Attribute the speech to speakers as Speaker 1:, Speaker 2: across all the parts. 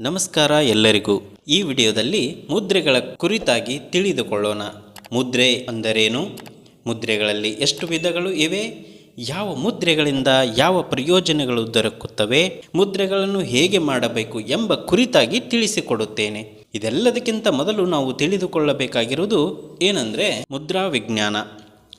Speaker 1: ನಮಸ್ಕಾರ ಎಲ್ಲರಿಗೂ. ಈ ವಿಡಿಯೋದಲ್ಲಿ ಮುದ್ರೆಗಳ ಕುರಿತಾಗಿ ತಿಳಿದುಕೊಳ್ಳೋಣ. ಮುದ್ರೆ ಅಂದರೇನು? ಮುದ್ರೆಗಳಲ್ಲಿ ಎಷ್ಟು ವಿಧಗಳು ಇವೆ? ಯಾವ ಮುದ್ರೆಗಳಿಂದ ಯಾವ ಪ್ರಯೋಜನಗಳು ದೊರಕುತ್ತವೆ? ಮುದ್ರೆಗಳನ್ನು ಹೇಗೆ ಮಾಡಬೇಕು ಎಂಬ ಕುರಿತಾಗಿ ತಿಳಿಸಿಕೊಡುತ್ತೇನೆ. ಇದೆಲ್ಲದಕ್ಕಿಂತ ಮೊದಲು ನಾವು ತಿಳಿದುಕೊಳ್ಳಬೇಕಾಗಿರುವುದು ಏನಂದರೆ ಮುದ್ರಾ ವಿಜ್ಞಾನ.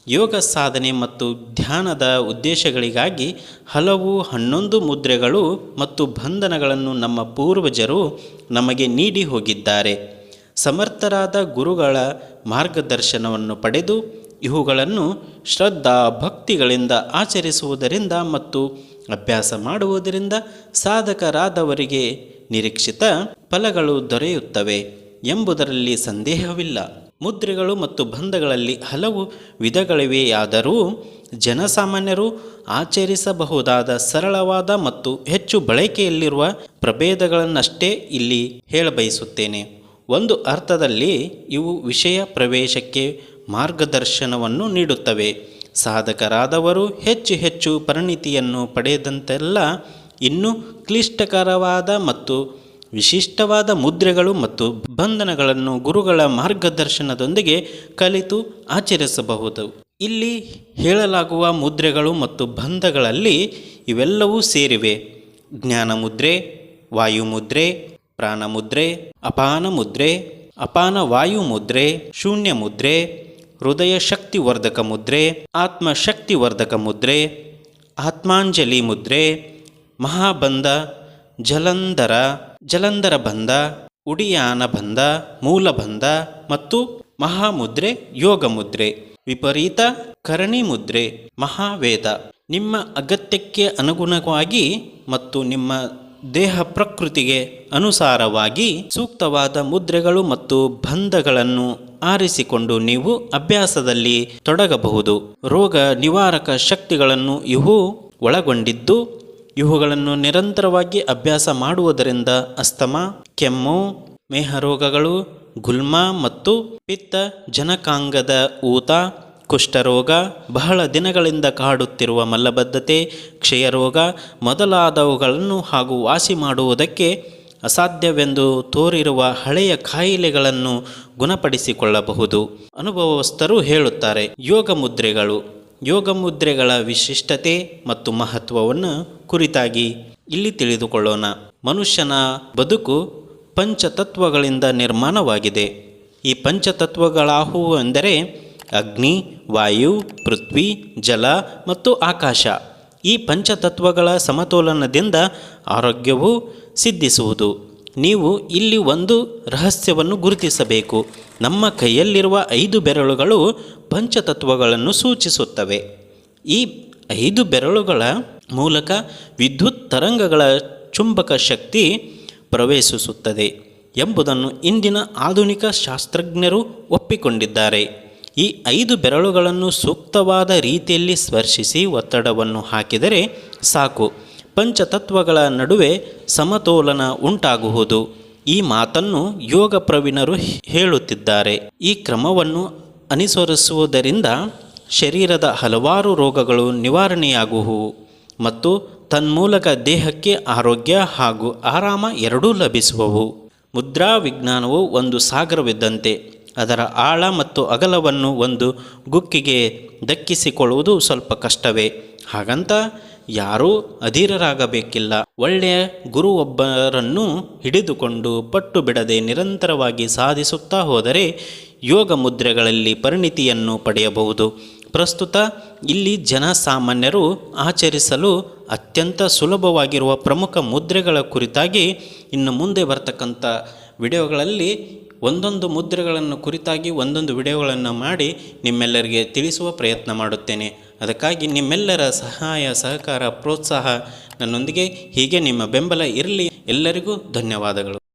Speaker 1: ಯೋಗ ಸಾಧನೆ ಮತ್ತು ಧ್ಯಾನದ ಉದ್ದೇಶಗಳಿಗಾಗಿ ಹಲವು ಹನ್ನೊಂದು ಮುದ್ರೆಗಳು ಮತ್ತು ಬಂಧನಗಳನ್ನು ನಮ್ಮ ಪೂರ್ವಜರು ನಮಗೆ ನೀಡಿ ಹೋಗಿದ್ದಾರೆ. ಸಮರ್ಥರಾದ ಗುರುಗಳ ಮಾರ್ಗದರ್ಶನವನ್ನು ಪಡೆದು ಇವುಗಳನ್ನು ಶ್ರದ್ಧಾ ಭಕ್ತಿಗಳಿಂದ ಆಚರಿಸುವುದರಿಂದ ಮತ್ತು ಅಭ್ಯಾಸ ಮಾಡುವುದರಿಂದ ಸಾಧಕರಾದವರಿಗೆ ನಿರೀಕ್ಷಿತ ಫಲಗಳು ದೊರೆಯುತ್ತವೆ ಎಂಬುದರಲ್ಲಿ ಸಂದೇಹವಿಲ್ಲ. ಮುದ್ರೆಗಳು ಮತ್ತು ಬಂಧಗಳಲ್ಲಿ ಹಲವು ವಿಧಗಳಿವೆಯಾದರೂ ಜನಸಾಮಾನ್ಯರು ಆಚರಿಸಬಹುದಾದ ಸರಳವಾದ ಮತ್ತು ಹೆಚ್ಚು ಬಳಕೆಯಲ್ಲಿರುವ ಪ್ರಭೇದಗಳನ್ನಷ್ಟೇ ಇಲ್ಲಿ ಹೇಳಬಯಸುತ್ತೇನೆ. ಒಂದು ಅರ್ಥದಲ್ಲಿ ಇವು ವಿಷಯ ಪ್ರವೇಶಕ್ಕೆ ಮಾರ್ಗದರ್ಶನವನ್ನು ನೀಡುತ್ತವೆ. ಸಾಧಕರಾದವರು ಹೆಚ್ಚು ಹೆಚ್ಚು ಪರಿಣಿತಿಯನ್ನು ಪಡೆದಂತೆಲ್ಲ ಇನ್ನೂ ಕ್ಲಿಷ್ಟಕರವಾದ ಮತ್ತು ವಿಶಿಷ್ಟವಾದ ಮುದ್ರೆಗಳು ಮತ್ತು ಬಂಧನಗಳನ್ನು ಗುರುಗಳ ಮಾರ್ಗದರ್ಶನದೊಂದಿಗೆ ಕಲಿತು ಆಚರಿಸಬಹುದು. ಇಲ್ಲಿ ಹೇಳಲಾಗುವ ಮುದ್ರೆಗಳು ಮತ್ತು ಬಂಧಗಳಲ್ಲಿ ಇವೆಲ್ಲವೂ ಸೇರಿವೆ. ಜ್ಞಾನ ಮುದ್ರೆ ವಾಯುಮುದ್ರೆ ಪ್ರಾಣ ಮುದ್ರೆ ಅಪಾನ ಮುದ್ರೆ ಅಪಾನ ವಾಯು ಮುದ್ರೆ ಶೂನ್ಯ ಮುದ್ರೆ ಹೃದಯ ಶಕ್ತಿವರ್ಧಕ ಮುದ್ರೆ ಆತ್ಮಶಕ್ತಿವರ್ಧಕ ಮುದ್ರೆ ಆತ್ಮಾಂಜಲಿ ಮುದ್ರೆ ಮಹಾಬಂಧ, ಜಲಂಧರ ಜಲಂಧರ ಬಂಧ ಉಡಿಯಾನ ಬಂಧ ಮೂಲಬಂಧ ಮತ್ತು ಮಹಾಮುದ್ರೆ ಯೋಗ ಮುದ್ರೆ ವಿಪರೀತ ಕರಣಿ ಮುದ್ರೆ ಮಹಾವೇದ. ನಿಮ್ಮ ಅಗತ್ಯಕ್ಕೆ ಅನುಗುಣವಾಗಿ ಮತ್ತು ನಿಮ್ಮ ದೇಹ ಪ್ರಕೃತಿಗೆ ಅನುಸಾರವಾಗಿ ಸೂಕ್ತವಾದ ಮುದ್ರೆಗಳು ಮತ್ತು ಬಂಧಗಳನ್ನು ಆರಿಸಿಕೊಂಡು ನೀವು ಅಭ್ಯಾಸದಲ್ಲಿ ತೊಡಗಬಹುದು. ರೋಗ ನಿವಾರಕ ಶಕ್ತಿಗಳನ್ನು ಇವು ಒಳಗೊಂಡಿದ್ದು ಇವುಗಳನ್ನು ನಿರಂತರವಾಗಿ ಅಭ್ಯಾಸ ಮಾಡುವುದರಿಂದ ಅಸ್ತಮ, ಕೆಮ್ಮು, ಮೇಹರೋಗಗಳು, ಗುಲ್ಮ ಮತ್ತು ಪಿತ್ತ ಜನಕಾಂಗದ ಊತ, ಕುಷ್ಠರೋಗ, ಬಹಳ ದಿನಗಳಿಂದ ಕಾಡುತ್ತಿರುವ ಮಲ್ಲಬದ್ಧತೆ ಕ್ಷಯರೋಗ ಮೊದಲಾದವುಗಳನ್ನು ಹಾಗೂ ವಾಸಿ ಮಾಡುವುದಕ್ಕೆ ಅಸಾಧ್ಯವೆಂದು ತೋರಿರುವ ಹಳೆಯ ಕಾಯಿಲೆಗಳನ್ನು ಗುಣಪಡಿಸಿಕೊಳ್ಳಬಹುದು. ಅನುಭವಸ್ಥರು ಹೇಳುತ್ತಾರೆ ಯೋಗ ಮುದ್ರೆಗಳು ಯೋಗ ಮುದ್ರೆಗಳ ವಿಶಿಷ್ಟತೆ ಮತ್ತು ಮಹತ್ವವನ್ನು ಕುರಿತಾಗಿ ಇಲ್ಲಿ ತಿಳಿದುಕೊಳ್ಳೋಣ. ಮನುಷ್ಯನ ಬದುಕು ಪಂಚತತ್ವಗಳಿಂದ ನಿರ್ಮಾಣವಾಗಿದೆ. ಈ ಪಂಚತತ್ವಗಳಾಹು ಎಂದರೆ ಅಗ್ನಿ, ವಾಯು, ಪೃಥ್ವಿ, ಜಲ ಮತ್ತು ಆಕಾಶ. ಈ ಪಂಚತತ್ವಗಳ ಸಮತೋಲನದಿಂದ ಆರೋಗ್ಯವು ಸಿದ್ಧಿಸುವುದು. ನೀವು ಇಲ್ಲಿ ಒಂದು ರಹಸ್ಯವನ್ನು ಗುರುತಿಸಬೇಕು. ನಮ್ಮ ಕೈಯಲ್ಲಿರುವ ಐದು ಬೆರಳುಗಳು ಪಂಚತತ್ವಗಳನ್ನು ಸೂಚಿಸುತ್ತವೆ. ಈ ಐದು ಬೆರಳುಗಳ ಮೂಲಕ ವಿದ್ಯುತ್ ತರಂಗಗಳ ಚುಂಬಕ ಶಕ್ತಿ ಪ್ರವೇಶಿಸುತ್ತದೆ ಎಂಬುದನ್ನು ಇಂದಿನ ಆಧುನಿಕ ಶಾಸ್ತ್ರಜ್ಞರು ಒಪ್ಪಿಕೊಂಡಿದ್ದಾರೆ. ಈ ಐದು ಬೆರಳುಗಳನ್ನು ಸೂಕ್ತವಾದ ರೀತಿಯಲ್ಲಿ ಸ್ಪರ್ಶಿಸಿ ಒತ್ತಡವನ್ನು ಹಾಕಿದರೆ ಸಾಕು. ಪಂಚತತ್ವಗಳ ನಡುವೆ ಸಮತೋಲನ ಉಂಟಾಗುವುದು. ಈ ಮಾತನ್ನು ಯೋಗ ಪ್ರವೀಣರು ಹೇಳುತ್ತಿದ್ದಾರೆ. ಈ ಕ್ರಮವನ್ನು ಅನುಸರಿಸುವುದರಿಂದ ಶರೀರದ ಹಲವಾರು ರೋಗಗಳು ನಿವಾರಣೆಯಾಗುವುವು ಮತ್ತು ತನ್ಮೂಲಕ ದೇಹಕ್ಕೆ ಆರೋಗ್ಯ ಹಾಗೂ ಆರಾಮ ಎರಡೂ ಲಭಿಸುವವು. ಮುದ್ರಾ ವಿಜ್ಞಾನವು ಒಂದು ಸಾಗರವಿದ್ದಂತೆ, ಅದರ ಆಳ ಮತ್ತು ಅಗಲವನ್ನು ಒಂದು ಗುಕ್ಕಿಗೆ ದಕ್ಕಿಸಿಕೊಳ್ಳುವುದು ಸ್ವಲ್ಪ ಕಷ್ಟವೇ. ಹಾಗಂತ ಯಾರೂ ಅಧೀರರಾಗಬೇಕಿಲ್ಲ. ಒಳ್ಳೆಯ ಗುರುವೊಬ್ಬರನ್ನು ಹಿಡಿದುಕೊಂಡು ಪಟ್ಟು ಬಿಡದೆ ನಿರಂತರವಾಗಿ ಸಾಧಿಸುತ್ತಾ ಹೋದರೆ ಯೋಗ ಮುದ್ರೆಗಳಲ್ಲಿ ಪರಿಣಿತಿಯನ್ನು ಪಡೆಯಬಹುದು. ಪ್ರಸ್ತುತ ಇಲ್ಲಿ ಜನಸಾಮಾನ್ಯರು ಆಚರಿಸಲು ಅತ್ಯಂತ ಸುಲಭವಾಗಿರುವ ಪ್ರಮುಖ ಮುದ್ರೆಗಳ ಕುರಿತಾಗಿ ಇನ್ನು ಮುಂದೆ ಬರ್ತಕ್ಕಂಥ ವಿಡಿಯೋಗಳಲ್ಲಿ ಒಂದೊಂದು ಮುದ್ರೆಗಳನ್ನು ಕುರಿತಾಗಿ ಒಂದೊಂದು ವಿಡಿಯೋಗಳನ್ನು ಮಾಡಿ ನಿಮ್ಮೆಲ್ಲರಿಗೆ ತಿಳಿಸುವ ಪ್ರಯತ್ನ ಮಾಡುತ್ತೇನೆ. ಅದಕ್ಕಾಗಿ ನಿಮ್ಮೆಲ್ಲರ ಸಹಾಯ, ಸಹಕಾರ, ಪ್ರೋತ್ಸಾಹ ನನ್ನೊಂದಿಗೆ ಹೀಗೆ ನಿಮ್ಮ ಬೆಂಬಲ ಇರಲಿ. ಎಲ್ಲರಿಗೂ ಧನ್ಯವಾದಗಳು.